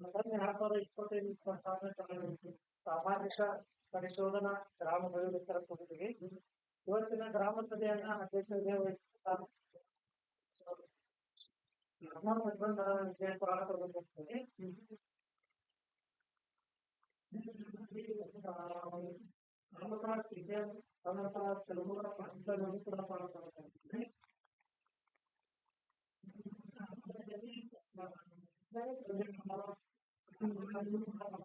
ಮೊದಲನೇ ಎರಡ್ ಸಾವಿರದ ಇಪ್ಪತ್ತೈದು ಇಪ್ಪತ್ತಾರನೇ ಸಾಲಿನಲ್ಲಿ ಸಾಮಾಜಿಕ ಪರಿಶೋಧನಾ ಗ್ರಾಮ ಅಭಿವೃದ್ಧಿ ಕೊಟ್ಟಿದ್ದೀವಿ ಇವತ್ತಿನ ಗ್ರಾಮ ಸಭೆಯನ್ನ ಅಧ್ಯಕ್ಷರಿಗೆ ವಹಿಸುತ್ತಾ ನಮ್ಮ ಮಧ್ಯ ವಿಜಯ ಪ್ರಾರಂಭಗೊಳ್ಳುತ್ತದೆ ಪ್ರಮುಖ ವಿದ್ಯಾ ಪ್ರಮುಖ ಪ್ರಮುಖ ಪಂಚಗಳನ್ನು ಕೂಡ ಪ್ರಾರಂಭಗೊಳ್ಳುತ್ತದೆ ಸಹಾಯಕ ಬಂಧುಗಳಿಗೆ ಇವತ್ತಿನ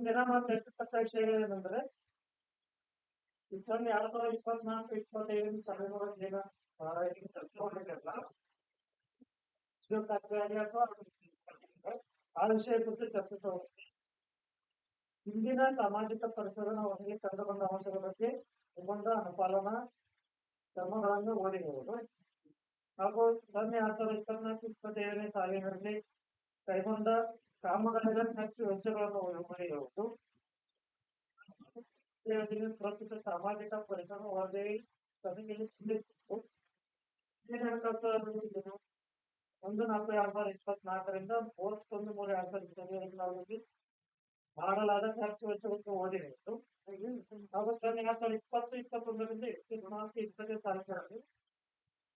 ದಿನ ನಾವು ಚರ್ಚಿಸತಕ್ಕ ವಿಷಯಗಳೇನೆಂದ್ರೆ ಈ ಸಣ್ಣ ಎರಡ್ ಸಾವಿರದ ಇಪ್ಪತ್ನಾಲ್ಕು ಇಪ್ಪತ್ತೈದು ಸಾವಿರ ಜನ ಕೆಲಸ ಶಿವಸಾಕ್ರಿಯಾಗಿ ಅಥವಾ ಆ ವಿಷಯ ಕುರಿತು ಚರ್ಚಿಸೋಣ ಹಿಂದಿನ ಸಾಮಾಜಿಕ ಪರಿಸರನ ಒಳಗೆ ಕಂಡುಬಂದ ಅಂಶಗಳ ಬಗ್ಗೆ ಸಂಬಂಧ ಅನುಪಾಲನ ಕ್ರಮಗಳನ್ನು ಓದಿರುವುದು ಹಾಗೂ ಸನ್ನೆ ಎರಡ್ ಸಾವಿರದ ಇಪ್ಪತ್ತೈದನೇ ಸಾಲಿನಲ್ಲಿ ಕೈಗೊಂಡ ಕಾಮಗಾರಿಗಳ ಖರ್ಚು ವೆಚ್ಚಗಳನ್ನು ಓದಿರುವುದು ಪ್ರಸ್ತುತ ಸಾಮಾಜಿಕ ಪರಿಸರ ವರದಿ ಸಭೆಯಲ್ಲಿ ಒಂದು ನಾಲ್ಕು ಸಾವಿರದ ಇಪ್ಪತ್ನಾಲ್ಕರಿಂದ ಮೂವತ್ತೊಂದು ಮೂರು ಎರಡ್ ಸಾವಿರದ ಅವರಿಗೆ ಮಾಡಲಾದ ಖರ್ಚು ವೆಚ್ಚವನ್ನು ಓದಿರುವುದು ಹಾಗೂ ಸೊನ್ನೆ ಎರಡ್ ಸಾವಿರದ ಇಪ್ಪತ್ತು, ಇಪ್ಪತ್ತೊಂದರಿಂದ ಇಪ್ಪತ್ನಾಲ್ಕು ಇಪ್ಪತ್ತೈದು ಸಾಲಿನಲ್ಲಿ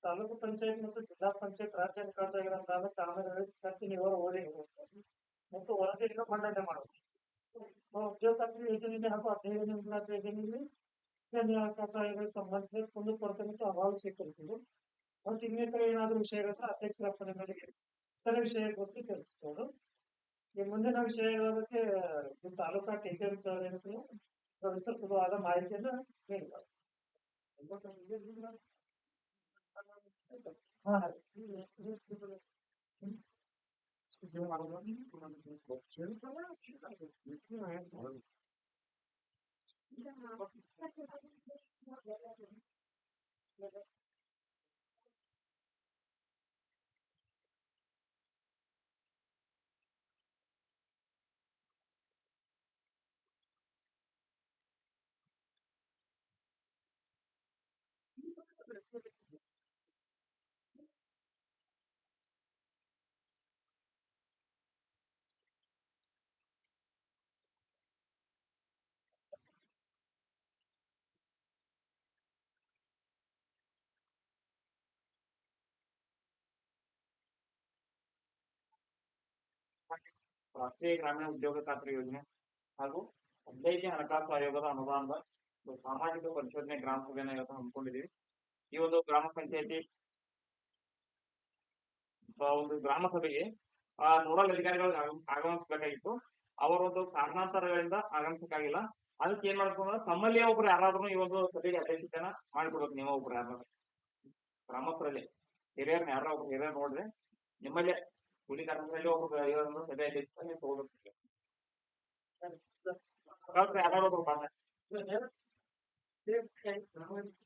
ತಾಲೂಕು ಪಂಚಾಯತ್ ಮತ್ತು ಜಿಲ್ಲಾ ಪಂಚಾಯತ್ ರಾಜ್ಯ ಖಾತೆಗಳಂತಾದ ಕಾಮಗಾರಿ ಖರ್ಚು ನೀವು ಓದಿರಬೇಕು ಮತ್ತು ವರದಿಯನ್ನು ಮಂಡನೆ ಮಾಡುವುದು ಉದ್ಯೋಗಕ್ಕೆ ಯೋಜನೆಗೆ ಹಾಗೂ ಹದಿನೈದು ಯೋಜನೆಯಲ್ಲಿ ಕಾರ್ಯಗಳಿಗೆ ಸಂಬಂಧಿಸಿದ ಕುಂದು ಕೊರತೆ ಮತ್ತು ಅಭಾವ ಸ್ವೀಕರಿಸುವುದು ಮತ್ತು ಇನ್ನಿತರ ಏನಾದರೂ ವಿಷಯಗಳ ಅಧ್ಯಕ್ಷರ ಅಪ್ಪಣೆ ಮೇರೆಗೆ ಇತರ ವಿಷಯ ಕುರಿತು ಚರ್ಚಿಸೋದು ಈ ಮುಂದಿನ ವಿಷಯಗಳ ಬಗ್ಗೆ ಈ ತಾಲೂಕಾ ಟೀಚರ್ ಸರ್ ಏನಂದ್ರೆ ವಿಸ್ತೃತವಾದ ಮಾಹಿತಿಯನ್ನು ನೀಡಿದ್ದಾರೆ ಹಾ ರಾಷ್ಟ್ರೀಯ ಗ್ರಾಮೀಣ ಉದ್ಯೋಗ ಖಾತ್ರಿ ಯೋಜನೆ ಹಾಗೂ ಹದಿನೈದನೇ ಹಣಕಾಸು ಆಯೋಗದ ಅನುದಾನದ ಒಂದು ಸಾಮಾಜಿಕ ಪರಿಶೋಧನೆ ಗ್ರಾಮ ಸಭೆಯನ್ನು ಇವತ್ತು ಹಮ್ಮಿಕೊಂಡಿದ್ದೀವಿ ಈ ಒಂದು ಗ್ರಾಮ ಪಂಚಾಯತಿ ಒಂದು ಗ್ರಾಮ ಸಭೆಗೆ, ಆ ನೋಡಲ್ ಅಧಿಕಾರಿಗಳು ಆಗಮ- ಆಗಮಿಸಬೇಕಾಗಿತ್ತು. ಅವರೊಂದು ಕಾರಣಾಂತರಗಳಿಂದ ಆಗಮಿಸಕ್ಕಾಗಿಲ್ಲ. ಅದಕ್ಕೆ ಏನ್ ಮಾಡ್ಬೇಕು ಅಂದ್ರೆ ತಮ್ಮಲ್ಲಿಯೇ ಒಬ್ರು ಯಾರಾದ್ರೂ ಈ ಒಂದು ಸಭೆಗೆ ಅಧ್ಯಕ್ಷತೆನ ಮಾಡಿಕೊಡ್ಬೇಕು ನೀವು ಒಬ್ರು ಯಾರಾದ್ರೂ. ಗ್ರಾಮಸ್ಥರಲ್ಲಿ ಹಿರಿಯರ್ನ ಯಾರೋ ಒಬ್ರು, ಹಿರಿಯರ್ ನೋಡ್ರಿ, ನಿಮ್ಮಲ್ಲಿ ಕೂಲಿ ಕಾರ್ಮಿಕರಲ್ಲಿ ಒಬ್ರು ಸಭೆ ಅಧ್ಯಕ್ಷತೆ ತಗೋಬೇಕು ಯಾರಾದ್ರೂ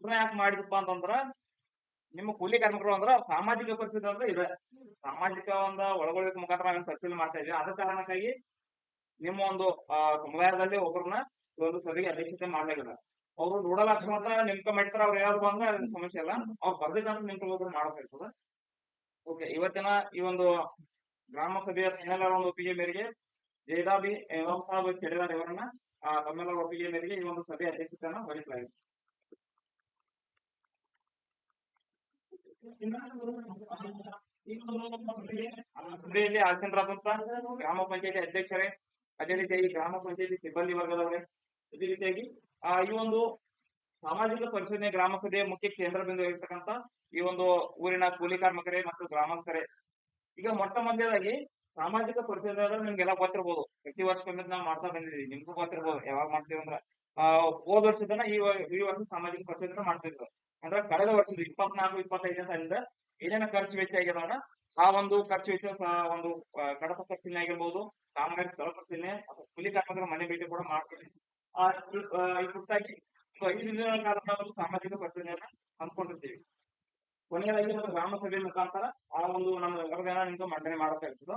ಇದನ್ನ ಯಾಕೆ ಮಾಡಿದಪ್ಪ ಅಂತಂದ್ರ, ನಿಮ್ಮ ಕೂಲಿ ಕಾರ್ಮಿಕರು ಅಂದ್ರ ಸಾಮಾಜಿಕ ಪರಿಸ್ಥಿತಿ ಅಂದ್ರೆ ಇದೆ. ಸಾಮಾಜಿಕ ಒಂದು ಒಳಗೊಳ್ಳಿಕ ಮುಖಾಂತರ ನಾವೇನು ಪರಿಶೀಲನೆ ಮಾಡ್ತಾ ಇದೀವಿ. ಅದ ಕಾರಣಕ್ಕಾಗಿ ನಿಮ್ಮ ಒಂದು ಸಮುದಾಯದಲ್ಲಿ ಒಬ್ಬರನ್ನ ಒಂದು ಸಭೆಗೆ ಅಧ್ಯಕ್ಷತೆ ಮಾಡಲಾಗಿಲ್ಲ. ಅವ್ರು ನೋಡಲ್ ಅಂತ ನಿಮ್ಕ ಮಾಡ್ತಾರ ಅವ್ರು ಯಾರು ಬಂದ್ರೆ ಅದನ್ನ ಸಮಸ್ಯೆ ಇಲ್ಲ. ಅವ್ರು ಬರ್ಬೇಕಂದ್ರೆ ನಿಮ್ಗೆ ಮಾಡಬೇಕಾಗ್ತದೆ ಓಕೆ, ಇವತ್ತಿನ ಈ ಒಂದು ಗ್ರಾಮ ಸಭೆಯ ತಮ್ಮೆಲ್ಲರ ಒಂದು ಒಪ್ಪಿಗೆ ಮೇರೆಗೆ ಜಯದಾಬಿ ವ್ಯವಸ್ಥಾಪಕ ಕೆಡಿದಾರ್ ಇವರನ್ನ ಆ, ತಮ್ಮೆಲ್ಲರ ಒಪ್ಪಿಗೆ ಮೇರೆಗೆ ಈ ಒಂದು ಸಭೆ ಅಧ್ಯಕ್ಷತೆಯನ್ನ ವಹಿಸಲಾಗಿದೆ ಈ ಒಂದು ಸಭೆಯಲ್ಲಿ ಆಸೀನರಾದಂತ ಗ್ರಾಮ ಪಂಚಾಯತಿ ಅಧ್ಯಕ್ಷರೇ, ಅದೇ ರೀತಿಯಾಗಿ ಗ್ರಾಮ ಪಂಚಾಯತಿ ಸಿಬ್ಬಂದಿ ವರ್ಗದವರೇ, ಅದೇ ರೀತಿಯಾಗಿ, ಆ, ಈ ಒಂದು ಸಾಮಾಜಿಕ ಪರಿಶೋಧನೆ ಗ್ರಾಮ ಸಭೆಯ ಮುಖ್ಯ ಕೇಂದ್ರ ಬಿಂದು ಇರ್ತಕ್ಕಂತ ಈ ಒಂದು ಊರಿನ ಕೂಲಿ ಕಾರ್ಮಿಕರೇ ಮತ್ತು ಗ್ರಾಮಸ್ಥರೇ, ಈಗ ಮೊಟ್ಟ ಮೊದಲಾಗಿ ಸಾಮಾಜಿಕ ಪರಿಶೋಧನೆ ನಿಮ್ಗೆಲ್ಲ ಗೊತ್ತಿರ್ಬೋದು. ಪ್ರತಿ ವರ್ಷಕ್ಕೊಮ್ಮೆ ನಾವು ಮಾಡ್ತಾ ಬಂದಿದ್ದೀವಿ. ನಿಮ್ಗೂ ಗೊತ್ತಿರ್ಬೋದು. ಯಾವಾಗ ಮಾಡ್ತೀವಿ ಅಂದ್ರ, ಆ, ಹೋದ ವರ್ಷದನ್ನ ಈ ಈ ವರ್ಷ ಸಾಮಾಜಿಕ ಪರಿಶೋಧನೆ ಮಾಡ್ತಿದ್ರು. ಅಂದ್ರೆ ಕಳೆದ ವರ್ಷದ ಇಪ್ಪತ್ನಾಲ್ಕು, ಇಪ್ಪತ್ತೈದನೇ ಸಾಲಿಂದ ಏನೇನ ಖರ್ಚು ವೆಚ್ಚ ಆಗ್ಯದ ಆ ಒಂದು ಖರ್ಚು ವೆಚ್ಚ ಒಂದು ಕಡಪ ಪರಿಶೀಲನೆ ಆಗಿರ್ಬೋದು, ಕಾಮಗಾರಿ ಸ್ಥಳ ಪರಿಶೀಲನೆ ಅಥವಾ ಕೂಲಿ ಕಾರ್ಮಿಕರ ಮನೆ ಭೇಟಿ ಕೂಡ ಮಾಡ್ತೀವಿ. ಆ ಕುರಿತಾಗಿ ಐದು ದಿನಗಳ ಕಾಲ ನಾವು ಸಾಮಾಜಿಕ ಪರಿಶೀಲನೆಯನ್ನ ಹಮ್ಮಿಕೊಂಡಿರ್ತೀವಿ. ಕೊನೆಯದಾಗಿ ಗ್ರಾಮ ಸಭೆ ಮುಖಾಂತರ ಆ ಒಂದು ನಮ್ಮ ವರದಿಯನ್ನ ನಿಮ್ಗೆ ಮಂಡನೆ ಮಾಡಬೇಕಾಗ್ತದೆ.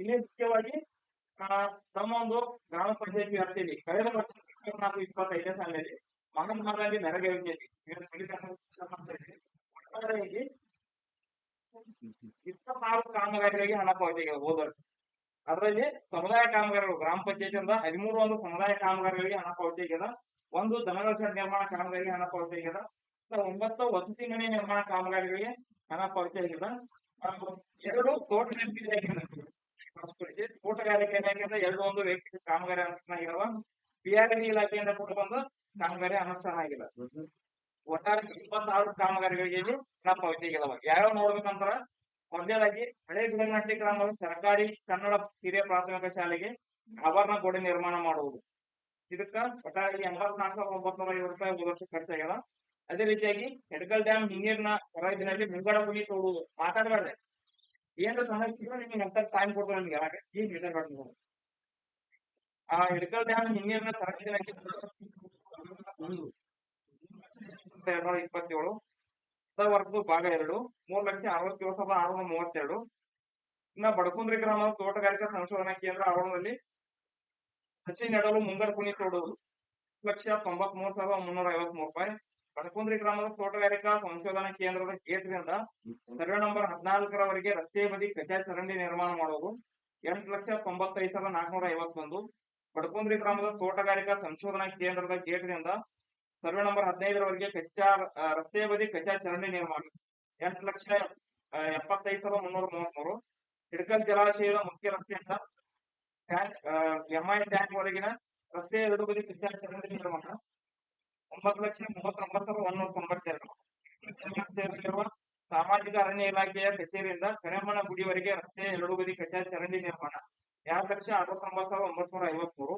ಇಲ್ಲಿ ಮುಖ್ಯವಾಗಿ ತಮ್ಮ ಒಂದು ಗ್ರಾಮ ಪಂಚಾಯತಿ ವ್ಯಾಪ್ತಿಯಲ್ಲಿ ಕಳೆದ ವರ್ಷ ಇಪ್ಪತ್ನಾಲ್ಕು, ಇಪ್ಪತ್ತೈದನೇ ಸಾಲಿನಲ್ಲಿ ಮಾಡ್ತಾ ಇದ್ದೀವಿ. ಒಟ್ಟಾರೆಯಾಗಿ ಇಪ್ಪತ್ನಾಲ್ಕು ಕಾಮಗಾರಿಗಳಿಗೆ ಹಣ ಪಾವತಿ ಆಗಿದೆ ಹೋದ ವರ್ಷ ಅದರಲ್ಲಿ ಸಮುದಾಯ ಕಾಮಗಾರಿಗಳು ಗ್ರಾಮ ಪಂಚಾಯತಿಯಿಂದ ಹದಿಮೂರು ಒಂದು ಸಮುದಾಯ ಕಾಮಗಾರಿಗಳಿಗೆ ಹಣ ಪಾವತಿ ಆಗ್ಯದ. ಒಂದು ದನಗಳ ನಿರ್ಮಾಣ ಕಾಮಗಾರಿಗೆ ಹಣ ಪಾವತಿ ಆಗ್ಯದ. ಒಂಬತ್ತು ವಸತಿ ಮನೆ ನಿರ್ಮಾಣ ಕಾಮಗಾರಿಗಳಿಗೆ ಹಣ ಪಾವತಿ ಆಗ್ಯದ. ಆ, ಎರಡು ತೋಟ ತೋಟಗಾರಿಕೆ ಎರಡು ಒಂದು ವ್ಯಕ್ತಿ ಕಾಮಗಾರಿ ಅನುಷ್ಠಾನ ಆಗಿರುವ ಆರ್ ಇಲಾಖೆಯಿಂದ ಕೂಡ ಒಂದು ಕಾಮಗಾರಿ ಅನುಷ್ಠಾನ ಆಗಿಲ್ಲ. ಒಟ್ಟಾರೆ ಇಪ್ಪತ್ತಾರು ಕಾಮಗಾರಿಗಳಿಗೆ ಪಾವತಿ ಆಗಿದಾವ ಯಾವ್ಯಾವ ನೋಡ್ಬೇಕಂದ್ರ ಮೊದಲನೇದಾಗಿ ಹಳೆ ಬಿಳನಟ್ಟಿ ಗ್ರಾಮದ ಸರ್ಕಾರಿ ಕನ್ನಡ ಹಿರಿಯ ಪ್ರಾಥಮಿಕ ಶಾಲೆಗೆ ಆಭರಣ ಗೋಡೆ ನಿರ್ಮಾಣ ಮಾಡುವುದು. ಇದಕ್ಕ ಒಟ್ಟಾರೆ ಎಂಬತ್ನಾಲ್ಕು ಒಂಬತ್ತು ನೂರ ಐವತ್ತು ರೂಪಾಯಿ ಒಂದು ವರ್ಷ ಖರ್ಚಾಗ್ಯದ. ಅದೇ ರೀತಿಯಾಗಿ ಹೆಡ್ಗಲ್ ಡ್ಯಾಮ್ ಹಿನ್ನೀರಿನ ಹೊರಗಿನಲ್ಲಿ ಮುಂಗಡ ಗುಣಿ ತೋಡುವುದು ಮಾತಾಡಬಾರ್ದೆ. ಏನು ಸಮಸ್ಯೆ ಇದ್ರೆ ನಿಮ್ಗೆ ಎಂತ ಟೈಮ್ ಕೊಡ್ತಾರೆ ನಿಮ್ಗೆ. ಯಾವಾಗ ಈಗ. ಆ ಹಿಡ್ಕಲ್ ಡ್ಯಾಮ್ ಹಿನ್ನೀರಿನ ಎರಡ್ನೂರ ಇಪ್ಪತ್ತೇಳು ವರ್ಗದ ಭಾಗ ಎರಡು, ಮೂರ್ ಲಕ್ಷ ಅರವತ್ತೇಳು ಸಾವಿರದ ಆರುನೂರ ಮೂವತ್ತೆರಡು. ಇನ್ನ ಬಡಕುಂದ್ರಿ ಗ್ರಾಮದ ತೋಟಗಾರಿಕಾ ಸಂಶೋಧನಾ ಕೇಂದ್ರ ಆವರಣದಲ್ಲಿ ಸಸಿ ನೆಡಲು ಮುಂಗಡ ಕುಣಿ ತೋಡುವುದು ಲಕ್ಷ ತೊಂಬತ್ ಮೂರ್ ಸಾವಿರದ ಮುನ್ನೂರ ಐವತ್ ಮೂರು ರೂಪಾಯಿ. ಬಡಕುಂದ್ರಿ ಗ್ರಾಮದ ತೋಟಗಾರಿಕಾ ಸಂಶೋಧನಾ ಕೇಂದ್ರದ ಗೇಟ್ನಿಂದ ಸರ್ವೆ ನಂಬರ್ ಹದಿನಾಲ್ಕರವರೆಗೆ ರಸ್ತೆ ಬದಿ ಕಚಾ ಚರಂಡಿ ನಿರ್ಮಾಣ ಮಾಡುವುದು. ಎಂಟು ಲಕ್ಷ ತೊಂಬತ್ತೈದು ಸಾವಿರದ ನಾಲ್ಕನೂರ ಐವತ್ತೊಂದು. ಬಡಕುಂದ್ರಿ ಗ್ರಾಮದ ತೋಟಗಾರಿಕಾ ಸಂಶೋಧನಾ ಕೇಂದ್ರದ ಗೇಟ್ನಿಂದ ಸರ್ವೆ ನಂಬರ್ ಹದಿನೈದರವರೆಗೆ ಕಚ್ಚಾ ರಸ್ತೆ ಬದಿ ಕಚ್ಚಾ ಚರಂಡಿ ನಿರ್ಮಾಣ ಎಂಟು ಲಕ್ಷ ಎಪ್ಪತ್ತೈದು ಸಾವಿರದ ಮುನ್ನೂರ ಮೂವತ್ಮೂರು. ಹಿಡ್ಕಲ್ ಜಲಾಶಯದ ಮುಖ್ಯ ರಸ್ತೆಯಿಂದ ಟ್ಯಾಂಕ್ ಎಂಐ ಟ್ಯಾಂಕ್ ವರೆಗಿನ ರಸ್ತೆ ಎರಡು ಬದಿ ಕಚ್ಚಾ ಚರಂಡಿ ನಿರ್ಮಾಣ. ಒಂಬತ್ತು ಲಕ್ಷ ಮೂವತ್ತೊಂಬತ್ತು ಸಾವಿರದ ಒಂದೂರ ತೊಂಬತ್ತೆರಡು. ಜಲಾಶಯದಲ್ಲಿರುವ ಸಾಮಾಜಿಕ ಅರಣ್ಯ ಇಲಾಖೆಯ ಕಚೇರಿಯಿಂದ ಕರೆಮ್ಮನ ಗುಡಿವರೆಗೆ ರಸ್ತೆ ಎರಡು ಬದಿ ಕಚ್ಚಾ ಚರಂಡಿ ನಿರ್ಮಾಣ. ಎರಡು ಲಕ್ಷ ಅರವತ್ತೊಂಬತ್ತು ಸಾವಿರದ ಒಂಬತ್ನೂರ ಐವತ್ಮೂರು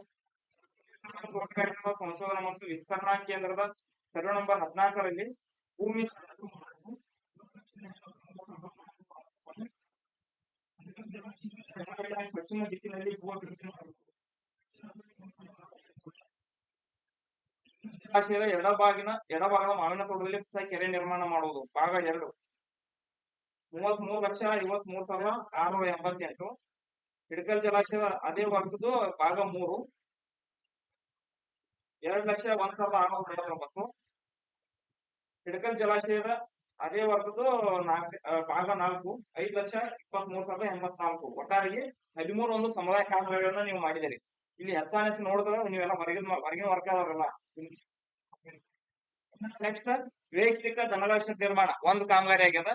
ತೋಟಗಾರಿಕಾ ಸಂಶೋಧನಾ ಮತ್ತು ವಿಸ್ತರಣಾ ಕೇಂದ್ರದ ಸರ್ವೆ ನಂಬರ್ ಹದಿನಾಲ್ಕರಲ್ಲಿ ಭೂಮಿ. ಪಶ್ಚಿಮ ದಿಕ್ಕಿನಲ್ಲಿ. ಜಲಾಶಯದ ಎಡಭಾಗದ ಮಾವಿನ ತೋಟದಲ್ಲಿ ಹೊಸ ಕೆರೆ ನಿರ್ಮಾಣ ಮಾಡುವುದು ಭಾಗ ಎರಡು ಮೂವತ್ತ್ ಮೂರು ಲಕ್ಷ ಐವತ್ ಮೂರು ಸಾವಿರದ ಆರುನೂರ ಎಂಬತ್ತೆಂಟು ಹಿಡಕಲ್ ಜಲಾಶಯದ ಅದೇ ವರ್ಗದ್ದು ಭಾಗ ಮೂರು. ಎರಡು ಲಕ್ಷ ಒಂದ್ ಸಾವಿರದ ಆರುನೂರ ನಲವತ್ತೊಂಬತ್ತು. ಹಿಡಕಲ್ ಜಲಾಶಯದ ಅದೇ ವರ್ಗದ್ದು ನಾಲ್ಕು ಭಾಗ ನಾಲ್ಕು. ಐದು ಲಕ್ಷ ಇಪ್ಪತ್ತ್ ಮೂರು ಸಾವಿರದ ಎಂಬತ್ನಾಲ್ಕು. ಒಟ್ಟಾರಿಗೆ ಹದಿಮೂರು ಒಂದು ಸಮುದಾಯ ಕಾಮಗಾರಿಗಳನ್ನ ನೀವು ಮಾಡಿದಿರಿ ಇಲ್ಲಿ ಹತ್ತಾನೆಸ್ ನೋಡಿದ್ರೆ ನೀವೆಲ್ಲ ಹೊರಗಿನ ಹೊರಗಿನ ವರ್ಗ ಅವರಲ್ಲ ನೆಕ್ಸ್ಟ್, ವೈಯಕ್ತಿಕ ಧನಲಕ್ಷ್ಮಿ ನಿರ್ಮಾಣ ಒಂದು ಕಾಮಗಾರಿ ಆಗ್ಯದ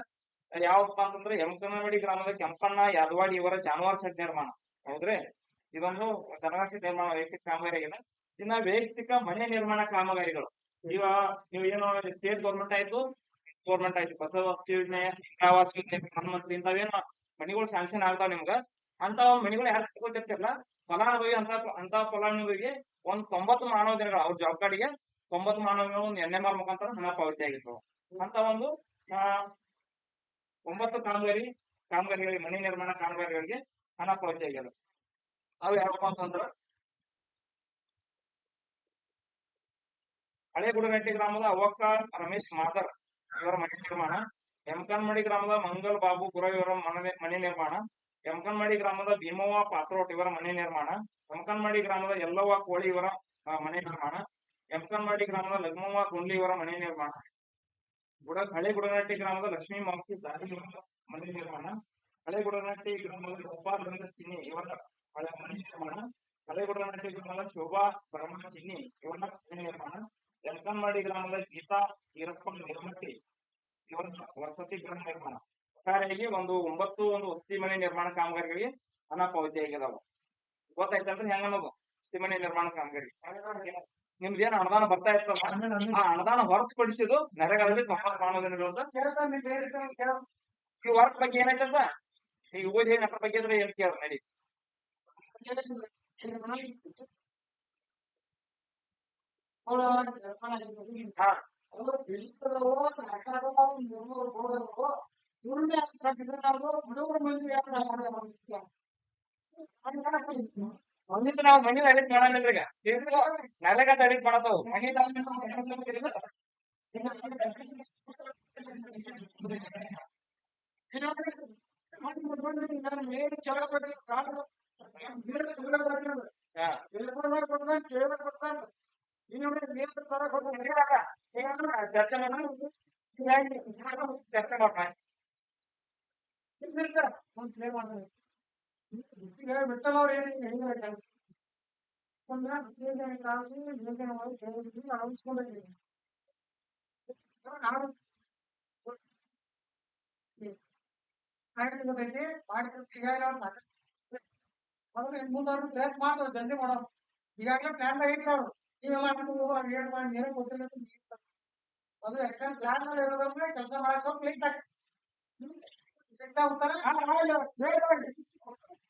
ಯಾವಪ್ಪ ಅಂತಂದ್ರೆ ಯಮಕನವಾಡಿ ಗ್ರಾಮದ ಕೆಂಪಣ್ಣ ಯಾದವಾಡಿ ಇವರ ಜಾನುವಾರು ಶೆಡ್ ನಿರ್ಮಾಣ. ಹೌದ್ರಿ? ಇದೊಂದು ಜನವಾಸಿ ನಿರ್ಮಾಣ, ವೈಯಕ್ತಿಕ ಕಾಮಗಾರಿಗಳ. ಇನ್ನ ವೈಯಕ್ತಿಕ ಮನೆ ನಿರ್ಮಾಣ ಕಾಮಗಾರಿಗಳು. ಈಗ ನೀವು ಏನು ಸ್ಟೇಟ್ ಗೌರ್ಮೆಂಟ್ ಆಯ್ತು ಗೌರ್ಮೆಂಟ್ ಆಯ್ತು. ಬಸ ವಸತಿ ಯೋಜನೆ ಆವಾಸ್ ಯೋಜನೆ, ಪ್ರಧಾನಮಂತ್ರಿ ಇಂಥವೇನು ಮನೆಗಳು ಸ್ಯಾಂಕ್ಷನ್ ಆಗ್ತಾವ ನಿಮ್ಗ. ಅಂತ ಮನೆಗಳು ಯಾರು ತಗೋತಿರ್ತಿರಲ್ಲ ಫಲಾನುಭವಿ ಅಂತ ಅಂತ ಫಲಾನುಭವಿಗೆ ಒಂದ್ ತೊಂಬತ್ತು ಮಾನವ ದಿನಗಳು ಅವ್ರ ಜಾಬ್ ಕಾರ್ಡಿಗೆ ತೊಂಬತ್ತು ಮಾನವ ಒಂದು ಎನ್ ಎಂ ಆರ್ ಮುಖಾಂತರ ಹಣ ಪಾವತಿ ಆಗಿತ್ತು ಅಂತ ಒಂದು ಒಂಬತ್ತು ಕಾಮಗಾರಿ, ಕಾಮಗಾರಿಗಳಿಗೆ ಮನೆ ನಿರ್ಮಾಣ ಕಾಮಗಾರಿಗಳಿಗೆ ಹಣ ಪಾವತಿ ಆಗ್ಯದ ಅವು ಯಾವಪ್ಪ ಅಂತಂದ್ರ ಹಳೆ ಗುಡಗಟ್ಟಿ ಗ್ರಾಮದ ಅವಕ್ಕ ರಮೇಶ್ ಮಾದರ್, ಇವರ ಮನೆ ನಿರ್ಮಾಣ. ಎಂಕನ್ಮಡಿ ಗ್ರಾಮದ ಮಂಗಲ್ ಬಾಬು ಗುರ ಇವರ ಮನೆ ಮನೆ ನಿರ್ಮಾಣ. ಎಂಕನ್ಮಡಿ ಗ್ರಾಮದ ಭೀಮವ್ವ ಪಾತ್ರೋಟ್, ಇವರ ಮನೆ ನಿರ್ಮಾಣ. ಎಂಕನ್ಮಡಿ ಗ್ರಾಮದ ಯಲ್ಲವ್ವ ಕೋಳಿ, ಇವರ ಮನೆ ನಿರ್ಮಾಣ. ಎಂಕನ್ಮಡಿ ಗ್ರಾಮದ ಲಗ್ಮವ್ವ ಗುಂಡ್ಲಿ ಇವರ ಮನೆ ನಿರ್ಮಾಣ. ಗುಡ ಹಳೆ ಗುಡನಾಟಿ ಗ್ರಾಮದ ಲಕ್ಷ್ಮೀ ಮಾಂಸಿ ದಾರಿ ಮನೆ ನಿರ್ಮಾಣ. ಹಳೆ ಗುಡನಾಟಿ ಗ್ರಾಮದ ಗೋಪಾಲಚಂದ್ರ ಚಿನ್ನಿ, ಇವರ ಹಳೆ ಮನೆ ನಿರ್ಮಾಣ. ಹಳೆ ಗುಡನಾಟಿ ಗ್ರಾಮದ ಶೋಭಾ ಬ್ರಹ್ಮ ಚಿನ್ನಿ, ಇವರ ಮನೆ ನಿರ್ಮಾಣ. ಯಮಕನ್ಮಡಿ ಗ್ರಾಮದ ಗೀತಾ ಈರಪ್ಪ ನಿರ್ಮಟ್ಟಿ ಇವರ ವಸತಿ ಗೃಹ ನಿರ್ಮಾಣ. ಒಟ್ಟಾರೆಯಾಗಿ ಒಂದು ಒಂಬತ್ತು ಒಂದು ವಸತಿ ಮನೆ ನಿರ್ಮಾಣ ಕಾಮಗಾರಿಗಳಿಗೆ ಹಣ ಪಾವತಿ ಆಗಿದಾವ ಗೊತ್ತಾಯ್ತಲ್ರಿ ಹೆಂಗ ಅನ್ನೋದು ವಸತಿ ಮನೆ ನಿರ್ಮಾಣ ಕಾಮಗಾರಿ. ನಿಮ್ದೇನ್ ಅನುದಾನ ಬರ್ತಾ ಇರ್ತಲ್ಲ ಆ ಅನುದಾನ ಹೊರತುಪಡಿಸಿದು ನರೇಗಾದಲ್ಲಿ ತೊಂಬತ್ ಕಾಣೋದಿಲ್ಲ ಅಂತ ಈ ವರ್ಕ್ ಬಗ್ಗೆ ಏನಾಯ್ತದ ಈ ಓದಿ ಏನ್ ಅದ್ರ ಬಗ್ಗೆ ಅಂದ್ರೆ ಏನ್ ಕೇಳ ನಡಿ ಹಾ. ಒಂದಿತ್ತು ನಾವು ಮನಿ ಎಡಿಟ್ ಮಾಡಲ್ಲ ಈಗ ನರೇಗಾ ಎಡಿಟ್ ಮಾಡತಾವ ಮನಿ ಚರ್ಚೆ ಮಾಡೋಣ ಚರ್ಚೆ ಅವ್ರು ಏನು ಹೆಂಗ ಕೆಲಸ? ಅನ್ಸ್ಕೊಂಡಿದ್ದೀನಿ ನಾನು ಗೊತ್ತೈತಿ ಮಾಡ್ತಿರ್ತೀವಿ ಈಗಾಗಲೇ ಅವ್ರು ಸಾಕಷ್ಟು ಆದ್ರೆ ಇನ್ ಮುಂದೆ ಅವ್ರು ಪ್ರಯತ್ನ ಮಾಡ್ತಾರೆ ಜಲ್ದಿ ಮಾಡೋ. ಈಗಾಗಲೇ ಪ್ಲಾನ್ ಐತಿ ಅವ್ರು. ನೀವೆಲ್ಲ ಏನ್ ಮಾಡಿ ಅಂತ ನೀವ್ ಅದು ಎಕ್ಸಾಮ್ ಪ್ಲಾನ್ ಮೇಲೆ ಇರೋದಂದ್ರೆ ಕೆಲಸ ಮಾಡಕ್ಕೆ ಲೇಟ್ ಸಿಗ್ತಾ ಹೋಗ್ತಾರೆ